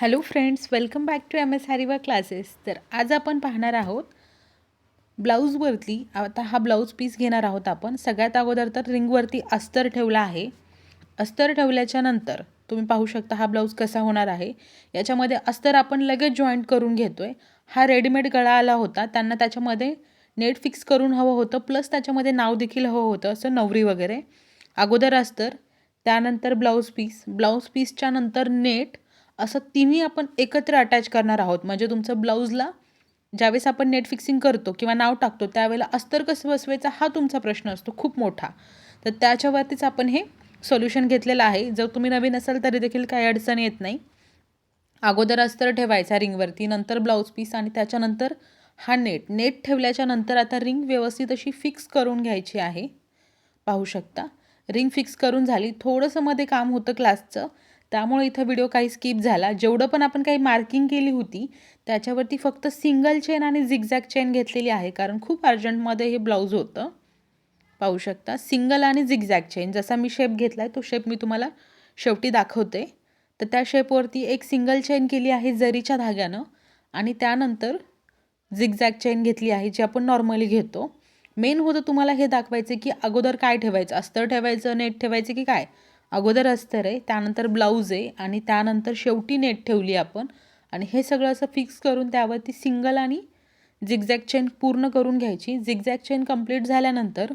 Hello friends welcome back to M S हॅरिवा classes. तर आज आपण पाहणार आहोत ब्लाऊजवरती आता हा ब्लाऊज पीस घेणार आहोत आपण. सगळ्यात अगोदर तर रिंगवरती अस्तर ठेवला आहे. अस्तर ठेवल्याच्या नंतर तुम्ही पाहू शकता हा ब्लाऊज कसा होणार आहे. याच्यामध्ये अस्तर आपण लगेच जॉईंट करून घेतो आहे हा रेडीमेड गळा आला होता. त्यांना त्याच्यामध्ये नेट फिक्स करून हवं होतं. प्लस त्याच्यामध्ये नाव देखील हवं होतं असं नवरी वगैरे. अगोदर अस्तर त्यानंतर ब्लाऊज पीस. ब्लाऊज पीसच्या नंतर नेट असं तिन्ही आपण एकत्र अटॅच करणार आहोत. म्हणजे तुमचं ब्लाऊजला ज्यावेळेस आपण नेट फिक्सिंग करतो किंवा नाव टाकतो त्यावेळेला अस्तर कसं बसवायचा हा तुमचा प्रश्न असतो खूप मोठा. तर त्याच्यावरतीच आपण हे सोल्युशन घेतलेलं आहे. जर तुम्ही नवीन असाल तरी देखील काही अडचण येत नाही. अगोदर अस्तर ठेवायचा रिंगवरती नंतर ब्लाऊज पीस आणि त्याच्यानंतर हा नेट. नेट ठेवल्याच्या नंतर आता रिंग व्यवस्थित अशी फिक्स करून घ्यायची आहे. पाहू शकता? रिंग फिक्स करून झाली. थोडंसं मध्ये काम होतं क्लासचं त्यामुळे इथं व्हिडिओ काही स्किप झाला. जेवढं पण आपण काही मार्किंग केली होती त्याच्यावरती फक्त सिंगल चेन आणि झिगझॅग चेन घेतलेली आहे. कारण खूप अर्जंटमध्ये हे ब्लाऊज होतं. पाहू शकता. सिंगल आणि झिगझॅग चेन जसा मी शेप घेतला आहे तो शेप मी तुम्हाला शेवटी दाखवते. तर त्या शेपवरती एक सिंगल चेन केली आहे जरीच्या धाग्यानं. आणि त्यानंतर झिगझॅग चेन घेतली आहे जी आपण नॉर्मली घेतो. मेन होतं तुम्हाला हे दाखवायचं की अगोदर काय ठेवायचं? अस्तर ठेवायचं नेट ठेवायचं की काय? अगोदर अस्तर आहे त्यानंतर ब्लाऊज आहे आणि त्यानंतर शेवटी नेट ठेवली आपण. आणि हे सगळं असं फिक्स करून त्यावरती सिंगल आणि झिगझॅग चेन पूर्ण करून घ्यायची. झिगझॅग चेन कंप्लीट झाल्यानंतर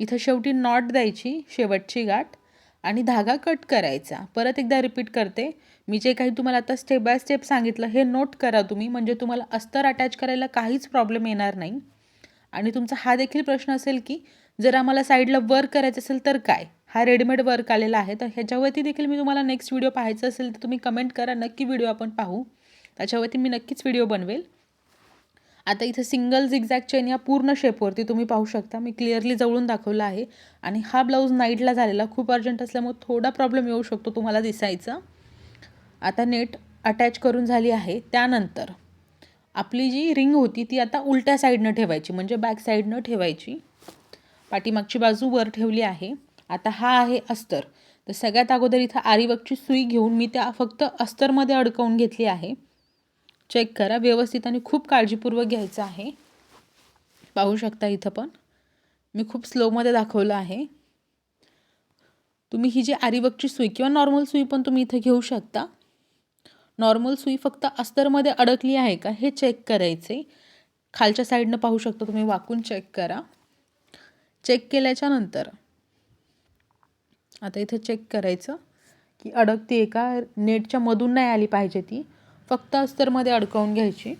इथं शेवटी नॉट द्यायची शेवटची गाठ आणि धागा कट करायचा. परत एकदा रिपीट करते. मी जे काही तुम्हाला आता स्टेप बाय स्टेप सांगितलं हे नोट करा तुम्ही. म्हणजे तुम्हाला अस्तर अटॅच करायला काहीच प्रॉब्लेम येणार नाही. आणि तुमचा हा देखील प्रश्न असेल की जर आम्हाला साईडला वर्क करायचं असेल तर काय? हा रेडीमेड वर्क आलेला आहे. तर ह्याच्यावरती देखील मी तुम्हाला नेक्स्ट व्हिडिओ पाहायचा असेल तर तुम्ही कमेंट करा. नक्की व्हिडिओ आपण पाहू. त्याच्यावरती मी नक्कीच व्हिडिओ बनवेल. आता इथं सिंगल झिगझॅग चेन या पूर्ण शेपवरती तुम्ही पाहू शकता. मी क्लिअरली जवळून दाखवला आहे. आणि हा ब्लाऊज नाईटला झालेला. खूप अर्जंट असल्यामुळे थोडा प्रॉब्लेम येऊ शकतो तुम्हाला दिसायचा. आता नेट अटॅच करून झाली आहे. त्यानंतर आपली जी रिंग होती ती आता उलट्या साईडनं ठेवायची. म्हणजे बॅक साईडनं ठेवायची. पाठीमागची बाजू वर ठेवली आहे. आता हा आहे अस्तर. तर सगळ्यात अगोदर इथं आरीवकची सुई घेऊन मी त्या फक्त अस्तरमध्ये अडकवून घेतली आहे. चेक करा. व्यवस्थित आणि खूप काळजीपूर्वक घ्यायचं आहे. पाहू शकता इथं पण. मी खूप स्लोमध्ये दाखवलं आहे. तुम्ही ही जी आरीवकची सुई किंवा नॉर्मल सुई पण तुम्ही इथं घेऊ शकता. नॉर्मल सुई फक्त अस्तरमध्ये अडकली आहे का हे चेक करायचे. खालच्या साईडनं पाहू शकता तुम्ही. वाकून चेक करा. चेक केल्याच्यानंतर आता इथं चेक करायचं की अडकते का? नेटच्या मधून नाही आली पाहिजे ती. फक्त अस्तरमध्ये अडकवून घ्यायची.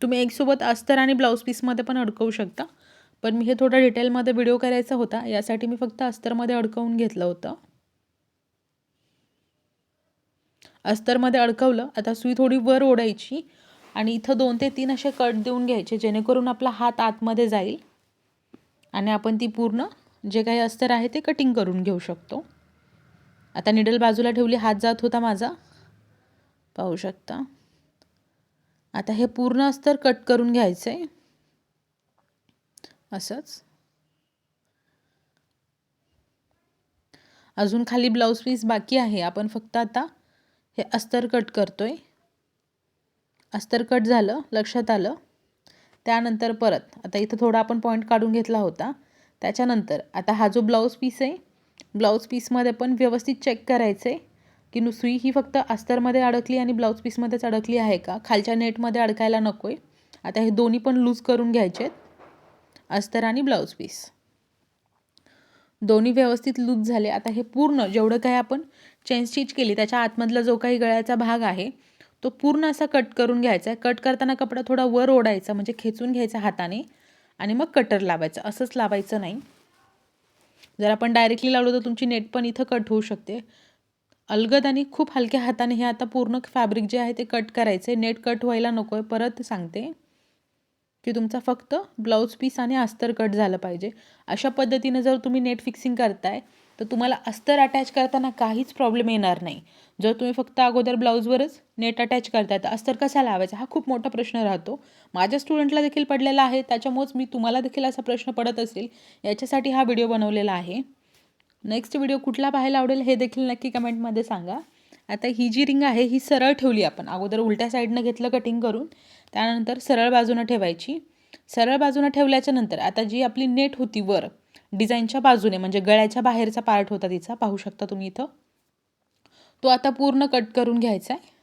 तुम्ही एकसोबत अस्तर आणि ब्लाऊज पीसमध्ये पण अडकवू शकता. पण मी हे थोडं डिटेलमध्ये व्हिडिओ करायचा होता. यासाठी मी फक्त अस्तरमध्ये अडकवून घेतलं होतं. अस्तरमध्ये अडकवलं. आता सुई थोडी वर ओढायची आणि इथं दोन ते तीन असे कट देऊन घ्यायचे जेणेकरून आपला हात आतमध्ये जाईल आणि आपण ती पूर्ण जे काही अस्तर आहे ते कटिंग करून घेऊ शकतो. आता निडल बाजूला ठेवली हात जात होता माझा. पाहू शकता. आता हे पूर्ण अस्तर कट करून घ्यायचं आहे असंच. अजून खाली ब्लाऊज पीस बाकी आहे. आपण फक्त आता हे अस्तर कट करतोय. अस्तर कट झालं लक्षात आलं. त्यानंतर परत आता इथं थोडा आपण पॉईंट काढून घेतला होता. त्याच्यानंतर आता हा जो ब्लाऊज पीस आहे ब्लाऊज पीसमध्ये पण व्यवस्थित चेक करायचं आहे की नुसुई ही फक्त अस्तरमध्ये अडकली आणि ब्लाऊज पीसमध्येच अडकली आहे का? खालच्या नेटमध्ये अडकायला नको आहे आता हे दोन्ही पण लूज करून घ्यायचे आहेत. अस्तर आणि ब्लाऊज पीस. दोन्ही व्यवस्थित लूज झाले. आता हे पूर्ण जेवढं काही आपण चेन स्टिच केली त्याच्या आतमधला जो काही गळ्याचा भाग आहे तो पूर्ण असा कट करून घ्यायचा आहे. कट करताना कपडा थोडा वर ओढायचा म्हणजे खेचून घ्यायचा हाताने. आणि मग कटर लावायचं. असंच लावायचं नाही. जर आपण डायरेक्टली लावलं तर तुमची नेट पण इथं कट होऊ शकते. अलगद आणि खूप हलक्या हाताने हे आता पूर्ण फॅब्रिक जे आहे ते कट करायचे नेट कट व्हायला नको आहे परत सांगते की तुमचा फक्त ब्लाऊज पीस आणि अस्तर कट झालं पाहिजे. अशा पद्धतीनं जर तुम्ही नेट फिक्सिंग करताय तर तुम्हाला अस्तर अटॅच करताना काहीच प्रॉब्लेम येणार नाही. जर तुम्ही फक्त अगोदर ब्लाऊजवरच नेट अटॅच करताय तर अस्तर कसा लावायचा? हा खूप मोठा प्रश्न राहतो. माझ्या स्टुडंटला देखील पडलेला आहे. त्याच्यामुळेच मी तुम्हाला देखील असा प्रश्न पडत असेल. याच्यासाठी हा व्हिडिओ बनवलेला आहे. नेक्स्ट व्हिडिओ कुठला पाहायला आवडेल हे देखील नक्की कमेंटमध्ये सांगा. आता ही जी रिंग आहे ही सरळ ठेवली आपण. अगोदर उलट्या साईडनं घेतलं कटिंग करून त्यानंतर सरळ बाजूनं ठेवायची. सरळ बाजूनं ठेवल्याच्या नंतर आता जी आपली नेट होती वर डिझाईनच्या बाजूने म्हणजे गळ्याच्या बाहेरचा पार्ट होता तिचा पाहू शकता तुम्ही इथं. तो आता पूर्ण कट करून घ्यायचा आहे.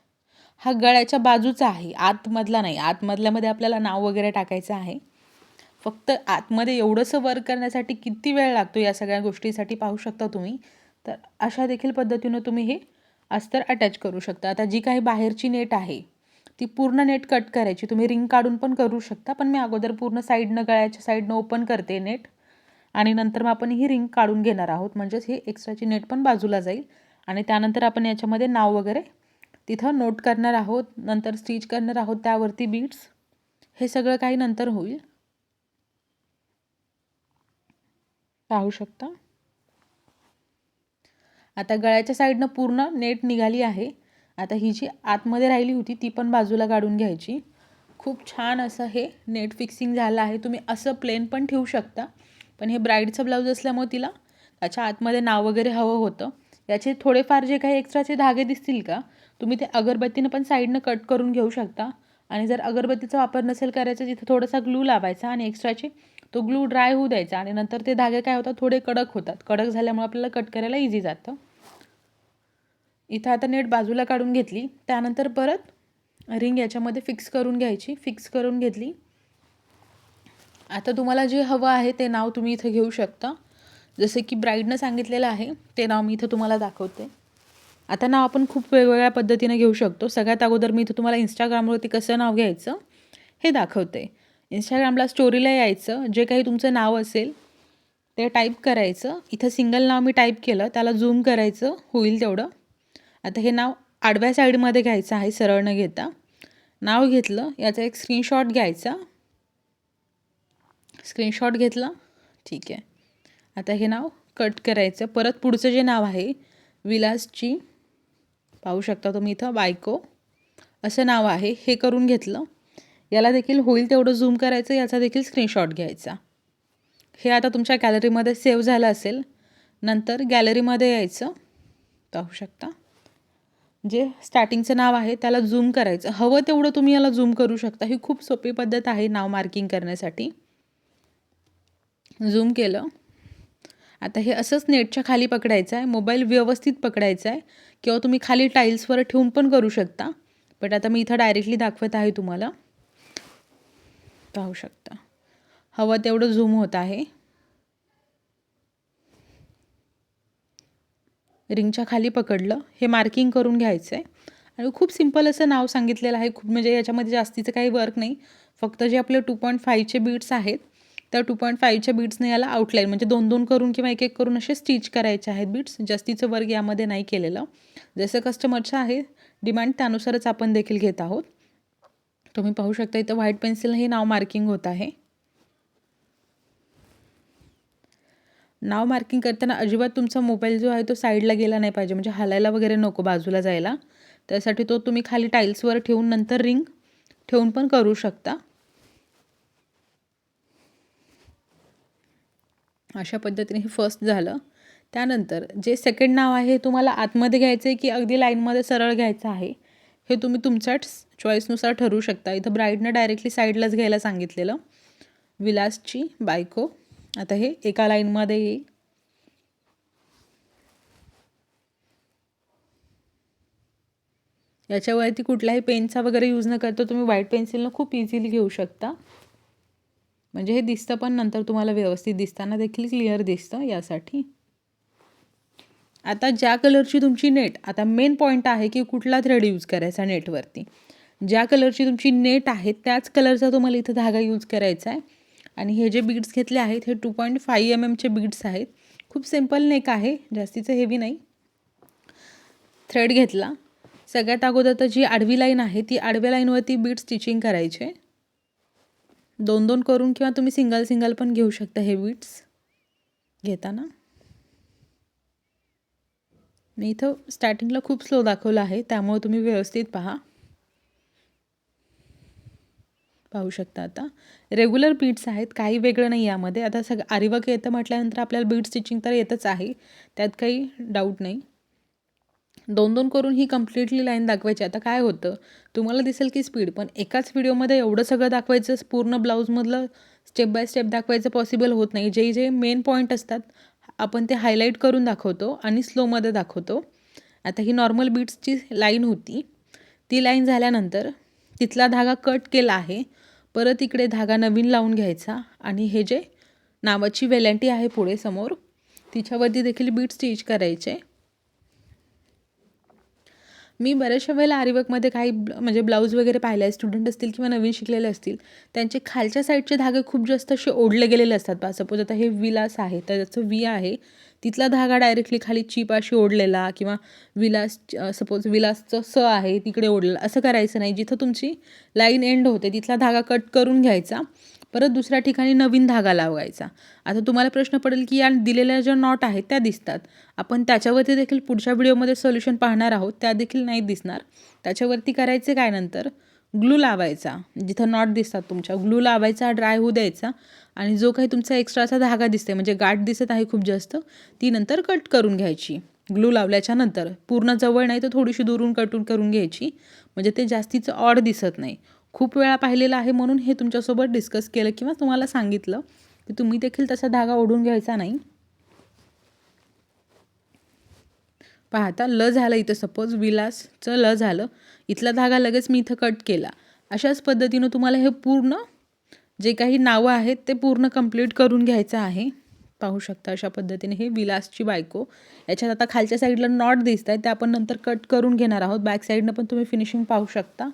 हा गळ्याच्या बाजूचा आहे आतमधला नाही. आतमधल्यामध्ये आपल्याला नाव वगैरे टाकायचं आहे. फक्त आतमध्ये एवढंसं वर्क करण्यासाठी किती वेळ लागतो या सगळ्या गोष्टीसाठी पाहू शकता तुम्ही. तर अशा देखील पद्धतीनं तुम्ही हे अस्तर अटॅच करू शकता. आता जी काही बाहेरची नेट आहे ती पूर्ण नेट कट करायची. तुम्ही रिंग काढून पण करू शकता पण मी अगोदर पूर्ण साईडनं गळ्याच्या साईडनं ओपन करते नेट. आणि नंतर मग आपण ही रिंग काढून घेणार आहोत. म्हणजेच ही एक्स्ट्राची नेट पण बाजूला जाईल. आणि त्यानंतर आपण याच्यामध्ये नाव वगैरे तिथं नोट करणार आहोत. नंतर स्टिच करणार आहोत. त्यावरती बीट्स हे सगळं काही नंतर होईल. पाहू शकता? आता गळ्याच्या साईडनं पूर्ण नेट निघाली आहे. आता ही जी आतमध्ये राहिली होती ती पण बाजूला काढून घ्यायची. खूप छान असं हे नेट फिक्सिंग झालं आहे. तुम्ही असं प्लेन पण ठेवू शकता. पण हे ब्राईडचं ब्लाऊज असल्यामुळे तिला त्याच्या आतमध्ये नाव वगैरे हवं होतं. याचे थोडेफार जे काही एक्स्ट्राचे धागे दिसतील का तुम्ही ते अगरबत्तीनं पण साईडनं कट करून घेऊ शकता. आणि जर अगरबत्तीचा वापर नसेल करायचा तिथं थोडासा ग्लू लावायचा आणि एक्स्ट्राचे तो ग्लू ड्राय होऊ द्यायचा आणि नंतर ते धागे काय होतात थोडे कडक होतात. कडक झाल्यामुळे आपल्याला कट करायला इझी जातं. इथं आता नेट बाजूला काढून घेतली. त्यानंतर परत रिंग याच्यामध्ये फिक्स करून घ्यायची. फिक्स करून घेतली. आता तुम्हाला जे हवं आहे ते नाव तुम्ही इथं घेऊ शकता. जसे की ब्राईडनं सांगितलेलं आहे ते नाव मी इथं तुम्हाला दाखवते. आता नाव आपण खूप वेगवेगळ्या पद्धतीने घेऊ शकतो. सगळ्यात अगोदर मी इथं तुम्हाला इंस्टाग्रामवरती कसं नाव घ्यायचं हे दाखवते. इंस्टाग्रामला स्टोरीला यायचं जे काही तुमचं नाव असेल ते टाईप करायचं. इथं सिंगल नाव मी टाईप केलं त्याला झूम करायचं होईल तेवढं. आता हे नाव आडव्या साईडमध्ये घ्यायचं आहे सरळ न घेता. नाव घेतलं याचा एक स्क्रीनशॉट घ्यायचा. स्क्रीनशॉट घेतला. ठीक आहे. आता हे नाव कट करायचं. परत पुढचं जे नाव आहे विलासची पाहू शकता तुम्ही इथं बायको असं नाव आहे. हे करून घेतलं. याला देखील होईल तेवढं झूम करायचं याचा देखील स्क्रीनशॉट घ्यायचा. हे आता तुमच्या गॅलरीमध्ये सेव्ह झालं असेल. नंतर गॅलरीमध्ये यायचं. पाहू शकता. जे स्टार्टिंगचं नाव आहे त्याला झूम करायचं. हवं तेवढं तुम्ही याला झूम करू शकता. ही खूप सोपी पद्धत आहे नाव मार्किंग करण्यासाठी. झूम केलं. आता हे असंच नेटच्या खाली पकडायचं आहे मोबाईल व्यवस्थित पकडायचा आहे किंवा तुम्ही खाली टाईल्सवर ठेवून पण करू शकता. बट आता मी इथं डायरेक्टली दाखवत आहे तुम्हाला. पाहू शकता. हवं तेवढं झूम होत आहे. रिंगच्या खाली पकडलं. हे मार्किंग करून घ्यायचं आहे आणि खूप सिंपल असं नाव सांगितलेलं आहे. खूप म्हणजे याच्यामध्ये जास्तीचं काही वर्क नाही. फक्त जे आपले टू पॉईंट फाईव्हचे बीट्स आहेत त्या टू पॉईंट फाईव्हच्या बीट्सने याला आउटलाईन म्हणजे दोन दोन करून किंवा एक एक करून असे स्टिच करायचे आहेत बीट्स जास्तीचं वर्ग यामध्ये नाही केलेलं. जसं कस्टमरचं आहे डिमांड त्यानुसारच आपण देखील घेत आहोत. तुम्ही पाहू शकता इथं व्हाईट पेन्सिल हे नाव मार्किंग होत आहे. नाव मार्किंग करताना अजिबात तुमचा मोबाईल जो आहे तो साईडला गेला नाही पाहिजे. म्हणजे हलायला वगैरे नको बाजूला जायला. त्यासाठी तो तुम्ही खाली टाईल्सवर ठेवून नंतर रिंग ठेवून पण करू शकता. अशा पद्धतीने हे फर्स्ट झालं. त्यानंतर जे सेकंड नाव आहे तुम्हाला आतमध्ये घ्यायचं आहे की अगदी लाईनमध्ये सरळ घ्यायचं आहे हे तुम्ही तुमच्याच चॉईसनुसार ठरवू शकता. इथं ब्राईडनं डायरेक्टली साईडलाच घ्यायला सांगितलेलं. विलासची बायको. आता हे एका लाईनमध्ये येईल. याच्यावरती कुठलाही पेनचा वगैरे यूज न करता तुम्ही व्हाईट पेन्सिलनं खूप इझिली घेऊ शकता. म्हणजे हे दिसतं पण नंतर तुम्हाला व्यवस्थित दिसताना देखील क्लिअर दिसतं यासाठी. आता ज्या कलरची तुमची नेट आता मेन पॉईंट आहे की कुठला थ्रेड यूज करायचा नेटवरती ज्या कलरची तुमची नेट आहे त्याच कलरचा तुम्हाला इथं धागा यूज करायचा आहे. आणि हे जे बीड्स घेतले आहेत हे टू पॉईंट फाईव्ह एम एमचे बीड्स आहेत. खूप सिंपल नेक आहे जास्तीचं हेवी नाही. थ्रेड घेतला. सगळ्यात अगोदर तर जी आडवी लाईन आहे ती आडव्या लाईनवरती बीड स्टिचिंग करायचे. दोन दोन करून किंवा तुम्ही सिंगल सिंगल पण घेऊ शकता हे बीट्स घेताना मी इथं स्टार्टिंगला खूप स्लो दाखवलं आहे त्यामुळे तुम्ही व्यवस्थित पहा. पाहू शकता आता. रेग्युलर बीट्स आहेत काही वेगळं नाही यामध्ये. आता सगळं आरिवक येतं म्हटल्यानंतर आपल्याला बीट स्टिचिंग तर येतच आहे. त्यात काही डाऊट नाही. दोन दोन करून ही कम्प्लिटली लाईन दाखवायची. आता काय होतं? तुम्हाला दिसेल की स्पीड पण एकाच व्हिडिओमध्ये एवढं सगळं दाखवायचं पूर्ण ब्लाऊजमधलं स्टेप बाय स्टेप दाखवायचं पॉसिबल होत नाही. जे जे मेन पॉईंट असतात आपण ते हायलाईट करून दाखवतो आणि स्लोमध्ये दाखवतो. आता ही नॉर्मल बीट्सची लाईन होती. ती लाईन झाल्यानंतर तिथला धागा कट केला आहे. परत इकडे धागा नवीन लावून घ्यायचा आणि हे जे नावाची वेलँटी आहे पुढे समोर तिच्यावरती देखील बीट स्टिच करायचे. मी बऱ्याचशा वेळेला आरीवर्कमध्ये काही म्हणजे ब्लाऊज वगैरे पाहिले आहे स्टुडंट असतील किंवा नवीन शिकलेले असतील त्यांचे खालच्या साईडचे धागे खूप जास्त असे ओढले गेलेले असतात बा. सपोज आता हे विलास आहे तर त्याचं वी आहे तिथला धागा डायरेक्टली खाली चीप अशी ओढलेला किंवा विलास सपोज विलासचं स आहे तिकडे ओढलेला असं करायचं नाही. जिथं तुमची लाईन एंड होते तिथला धागा कट करून घ्यायचा. परत दुसऱ्या ठिकाणी नवीन धागा लावायचा. आता तुम्हाला प्रश्न पडेल की या दिलेल्या ज्या नॉट आहेत त्या दिसतात. आपण त्याच्यावरती देखील पुढच्या व्हिडिओमध्ये सोल्युशन पाहणार आहोत. त्या देखील नाही दिसणार. त्याच्यावरती करायचे काय नंतर? ग्लू लावायचा. जिथं नॉट दिसतात तुमच्या. ग्लू लावायचा ड्राय होऊ द्यायचा. आणि जो काही तुमचा एक्स्ट्राचा धागा दिसते म्हणजे गाठ दिसत आहे खूप जास्त ती नंतर कट करून घ्यायची. ग्लू लावल्याच्या नंतर. पूर्ण जवळ नाही तर थोडीशी दुरून कटून करून घ्यायची. म्हणजे ते जास्तीचं ऑड दिसत नाही. खूप वेळा पाहिलेलं आहे म्हणून हे तुमच्यासोबत डिस्कस केलं किंवा तुम्हाला सांगितलं की तुम्ही देखील तसा धागा ओढून घ्यायचा नाही. पाहता ल झालं इथं. सपोज विलासचं ल झालं. इथला धागा लगेच मी इथं कट केला. अशाच पद्धतीनं तुम्हाला हे पूर्ण जे काही नावं आहेत ते पूर्ण कंप्लीट करून घ्यायचं आहे. पाहू शकता अशा पद्धतीने हे विलासची बायको. याच्यात आता खालच्या साईडला नॉट दिसत आहे ते आपण नंतर कट करून घेणार आहोत. बॅक साईडनं पण तुम्ही फिनिशिंग पाहू शकता.